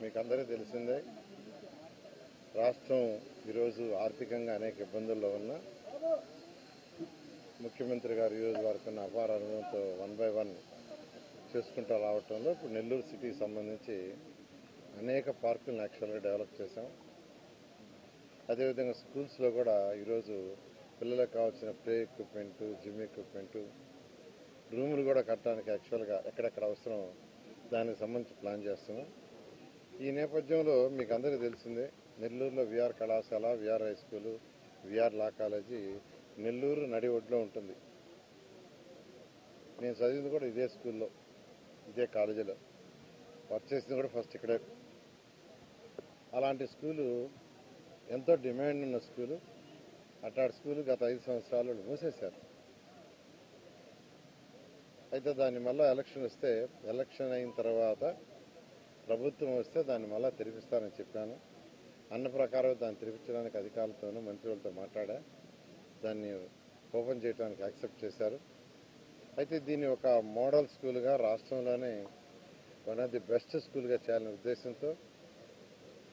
మీకు అందరికీ తెలిసిందే రాష్ట్రం ఈరోజు ఆర్థికంగా అనేక ఇబ్బందుల్లో ఉన్న ముఖ్యమంత్రి గారు ఈరోజు వారికి ఉన్న అపార అనుభవంతో వన్ బై వన్ చేసుకుంటూ రావటంలో ఇప్పుడు నెల్లూరు సిటీకి సంబంధించి అనేక పార్కులను యాక్చువల్గా డెవలప్ చేశాం. అదేవిధంగా స్కూల్స్లో కూడా ఈరోజు పిల్లలకు కావాల్సిన ప్లే ఎక్విప్మెంట్ జిమ్ ఎక్విప్మెంట్ రూములు కూడా కట్టడానికి యాక్చువల్గా ఎక్కడెక్కడ అవసరం దానికి సంబంధించి ప్లాన్ చేస్తున్నాం. ఈ నేపథ్యంలో మీకు అందరికీ తెలిసిందే నెల్లూరులో విఆర్ కళాశాల VR high school VR law college Nellore నడి ఒడ్లో ఉంటుంది. నేను చదివింది కూడా ఇదే స్కూల్లో ఇదే కాలేజీలో వర్క్ చేసింది కూడా ఫస్ట్ ఇక్కడే. అలాంటి స్కూలు ఎంతో డిమాండ్ ఉన్న స్కూలు అట్లాంటి స్కూలు గత ఐదు సంవత్సరాలు మూసేశారు. అయితే దాన్ని మళ్ళీ ఎలక్షన్ వస్తే ఎలక్షన్ అయిన తర్వాత ప్రభుత్వం వస్తే దాన్ని మళ్ళీ తెరిపిస్తానని చెప్పాను. అన్న ప్రకారం దాన్ని తెరిపించడానికి అధికారులతోనూ మంత్రులతో మాట్లాడా. దాన్ని ఓపెన్ చేయడానికి యాక్సెప్ట్ చేశారు. అయితే దీన్ని ఒక మోడల్ స్కూల్గా రాష్ట్రంలోనే వన్ ఆఫ్ ది బెస్ట్ స్కూల్గా చేయాలనే ఉద్దేశంతో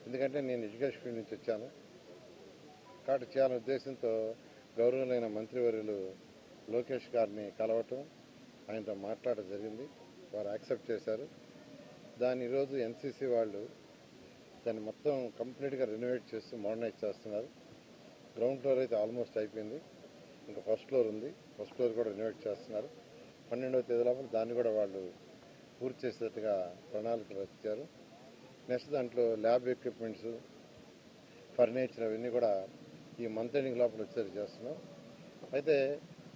ఎందుకంటే నేను ఎడ్యుకేషన్ ఫీల్డ్ నుంచి వచ్చాను. కాబట్టి చేయాలనే ఉద్దేశంతో గౌరవులైన మంత్రివర్యులు లోకేష్ గారిని కలవటం ఆయనతో మాట్లాడడం జరిగింది. వారు యాక్సెప్ట్ చేశారు. దాని ఈరోజు ఎన్సీసీ వాళ్ళు దాన్ని మొత్తం కంప్లీట్గా రెనోవేట్ చేస్తూ మోడర్నైజ్ చేస్తున్నారు. గ్రౌండ్ ఫ్లోర్ అయితే ఆల్మోస్ట్ అయిపోయింది. ఇంకా ఫస్ట్ ఫ్లోర్ ఉంది. ఫస్ట్ ఫ్లోర్ కూడా రెనోవేట్ చేస్తున్నారు. పన్నెండవ తేదీ లోపల దాన్ని కూడా వాళ్ళు పూర్తి చేసేట్టుగా ప్రణాళికలు వచ్చారు నెక్స్ట్ దాంట్లో ల్యాబ్ ఎక్విప్మెంట్స్ ఫర్నిచర్ అవన్నీ కూడా ఈ మంత్ ఎండింగ్ లోపల వచ్చేది చేస్తున్నాం. అయితే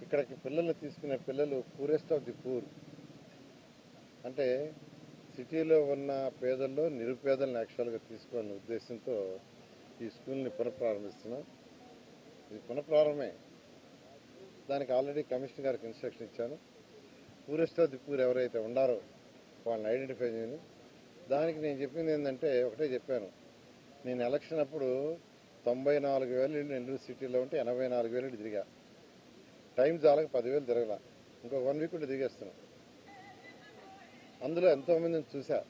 ఇక్కడికి పిల్లలు తీసుకునే పిల్లలు పూరెస్ట్ ఆఫ్ ది పూర్ అంటే సిటీలో ఉన్న పేదల్లో నిరుపేదలను యాక్చువల్గా తీసుకోవాలనే ఉద్దేశంతో ఈ స్కూల్ని పునఃప్రారంభిస్తున్నాం. ఇది పునఃప్రారంభమే. దానికి ఆల్రెడీ కమిషనర్ గారికి ఇన్స్ట్రక్షన్ ఇచ్చాను. పూరెస్ట్ ఆఫ్ ది పూర్ ఎవరైతే ఉన్నారో వాళ్ళని ఐడెంటిఫై చేయను. దానికి నేను చెప్పింది ఏంటంటే ఒకటే చెప్పాను. నేను ఎలక్షన్ అప్పుడు తొంభై నాలుగు వేలు నెల్లూరు సిటీలో ఉంటే ఎనభై నాలుగు వేలు తిరిగా. టైం చాలక పదివేలు తిరగల. ఇంకొక వన్ వీక్ ఉంటే దిగేస్తున్నాం అందులో ఎంతోమందిని చూసా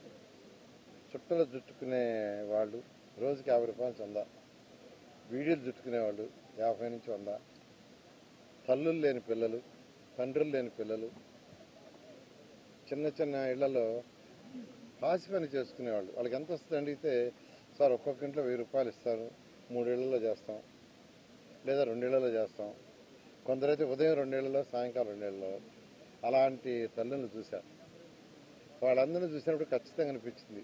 చుట్టలు చుట్టుకునే వాళ్ళు రోజుకి యాభై రూపాయలు చందా. వీడియోలు చుట్టుకునేవాళ్ళు యాభై నుంచి వంద. తల్లులు లేని పిల్లలు తండ్రులు లేని పిల్లలు. చిన్న చిన్న ఇళ్ళలో పాసి పని చేసుకునేవాళ్ళు వాళ్ళకి ఎంత వస్తుంది అడిగితే సార్ ఒక్కొక్క ఇంట్లో వెయ్యి రూపాయలు ఇస్తారు. మూడేళ్ళలో చేస్తాం. లేదా రెండేళ్ళలో చేస్తాం. కొందరైతే ఉదయం రెండేళ్ళలో సాయంకాలం రెండేళ్ళలో అలాంటి తల్లులను చూశాను వాళ్ళందరినీ చూసినప్పుడు ఖచ్చితంగా అనిపించింది.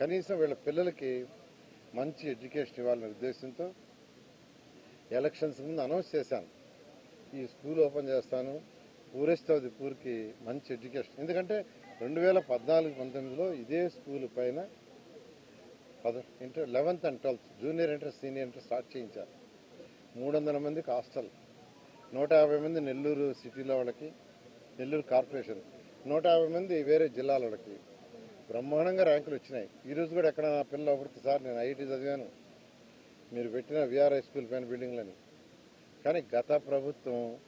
కనీసం వీళ్ళ పిల్లలకి మంచి ఎడ్యుకేషన్ ఇవ్వాలనే ఉద్దేశంతో ఎలక్షన్స్ ముందు అనౌన్స్ చేశాను. ఈ స్కూల్ ఓపెన్ చేస్తాను. పూరెస్ట్ పూర్కి మంచి ఎడ్యుకేషన్. ఎందుకంటే రెండు వేల పద్నాలుగు పంతొమ్మిదిలో ఇదే స్కూల్ పైన పద inter eleventh and twelfth junior inter senior inter start చేయించారు మూడు వందల మందికి హాస్టల్. నూట యాభై మంది నెల్లూరు సిటీలో వాళ్ళకి నెల్లూరు కార్పొరేషన్. నూట యాభై మంది వేరే జిల్లాల వాళ్ళకి. బ్రహ్మాండంగా ర్యాంకులు వచ్చినాయి. ఈ రోజు కూడా ఎక్కడ నా పిల్లలు ఒకటి సార్ నేను ఐఐటి చదివాను. మీరు పెట్టిన విఆర్ఐ స్కూల్ పైన బిల్డింగ్లని. కానీ గత ప్రభుత్వం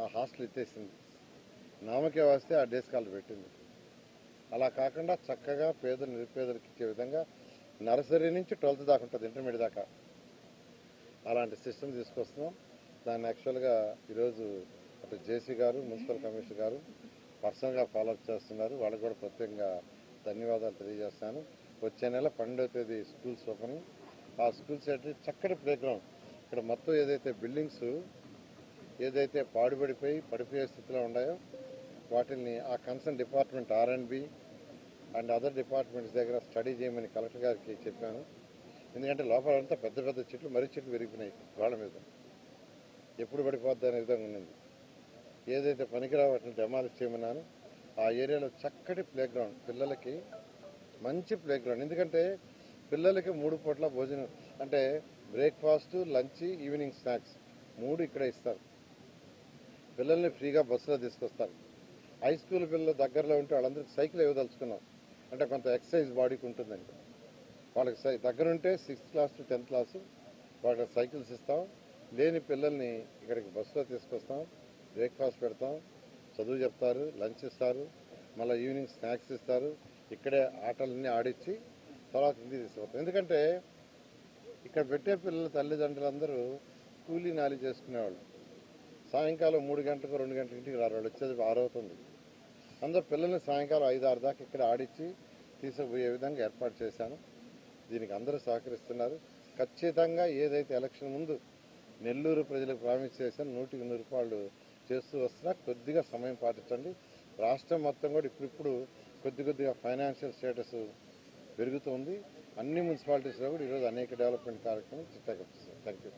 ఆ హాస్టల్ ఎత్తేసింది. నామకే వస్తే ఆ డేస్ కాల్ పెట్టింది. అలా కాకుండా చక్కగా పేదలు నిరుపేదలకు ఇచ్చే విధంగా నర్సరీ నుంచి ట్వెల్త్ దాకా ఉంటుంది ఇంటర్మీడియట్ దాకా. అలాంటి సిస్టమ్ తీసుకొస్తున్నాం. దాన్ని యాక్చువల్గా ఈరోజు అటు జేసీ గారు మున్సిపల్ కమిషనర్ గారు పర్సనల్గా ఫాలోఅప్ చేస్తున్నారు. వాళ్ళకి కూడా ప్రత్యేకంగా ధన్యవాదాలు తెలియజేస్తాను వచ్చే నెల పన్నెండవ తేదీ స్కూల్స్ ఓపెనింగ్ ఆ స్కూల్స్ అయితే చక్కటి ప్లేగ్రౌండ్. ఇక్కడ మొత్తం ఏదైతే బిల్డింగ్స్ ఏదైతే పాడుబడిపోయి పడిపోయే స్థితిలో ఉన్నాయో వాటిని ఆ concern department R and B and other departments దగ్గర స్టడీ చేయమని కలెక్టర్ గారికి చెప్పాను. ఎందుకంటే లోపల అంతా పెద్ద పెద్ద చెట్లు మర్రి చెట్లు పెరిగిపోయినాయి వాళ్ళ మీద. ఎప్పుడు పడిపోద్ది అనే విధంగా ఉన్నింది. ఏదైతే పనికిరావు వాటిని డెమాలిష్ చేయమన్నాను ఆ ఏరియాలో చక్కటి ప్లే గ్రౌండ్ పిల్లలకి మంచి ప్లే గ్రౌండ్ ఎందుకంటే పిల్లలకి మూడు పూట్ల భోజనం అంటే బ్రేక్ఫాస్ట్ లంచ్ ఈవినింగ్ స్నాక్స్ మూడు ఇక్కడే ఇస్తారు. పిల్లల్ని ఫ్రీగా బస్సులో తీసుకొస్తారు. హై స్కూల్ పిల్లలు దగ్గరలో ఉంటే వాళ్ళందరికీ సైకిల్ ఇవ్వదలుచుకున్నాం. అంటే కొంత ఎక్సర్సైజ్ బాడీకి ఉంటుందండి. వాళ్ళకి సై sixth class to tenth class వాళ్ళకి సైకిల్స్ ఇస్తాం. లేని పిల్లల్ని ఇక్కడికి బస్సులో తీసుకొస్తాం బ్రేక్ఫాస్ట్ పెడతాం చదువు చెప్తారు లంచ్ ఇస్తారు మళ్ళీ ఈవినింగ్ స్నాక్స్ ఇస్తారు ఇక్కడే ఆటలన్నీ ఆడిచ్చి తర్వాత ఇంటికి తీసుకుపోతారు ఎందుకంటే ఇక్కడ పెట్టే పిల్లల తల్లిదండ్రులందరూ కూలీ నాలి చేసుకునేవాళ్ళు. సాయంకాలం మూడు గంటలకు రెండు గంటల ఇంటికి రారు వాళ్ళు వచ్చేది ఆరవుతుంది అందరు పిల్లల్ని సాయంకాలం ఐదు ఆరు దాకా ఇక్కడ ఆడిచ్చి తీసుకుపోయే విధంగా ఏర్పాటు చేశాను. దీనికి అందరూ సహకరిస్తున్నారు. ఖచ్చితంగా ఏదైతే ఎలక్షన్ ముందు నెల్లూరు ప్రజలకు ప్రామిస్ చేశాను నూటికి నూరు రూపాయలు చేస్తూ వస్తున్నా కొద్దిగా సమయం పాటించండి. రాష్ట్రం మొత్తం కూడా ఇప్పుడిప్పుడు కొద్ది కొద్దిగా ఫైనాన్షియల్ స్టేటస్ పెరుగుతుంది అన్ని మున్సిపాలిటీస్లో కూడా ఈరోజు అనేక డెవలప్మెంట్ కార్యక్రమాలు థ్యాంక్ యూ.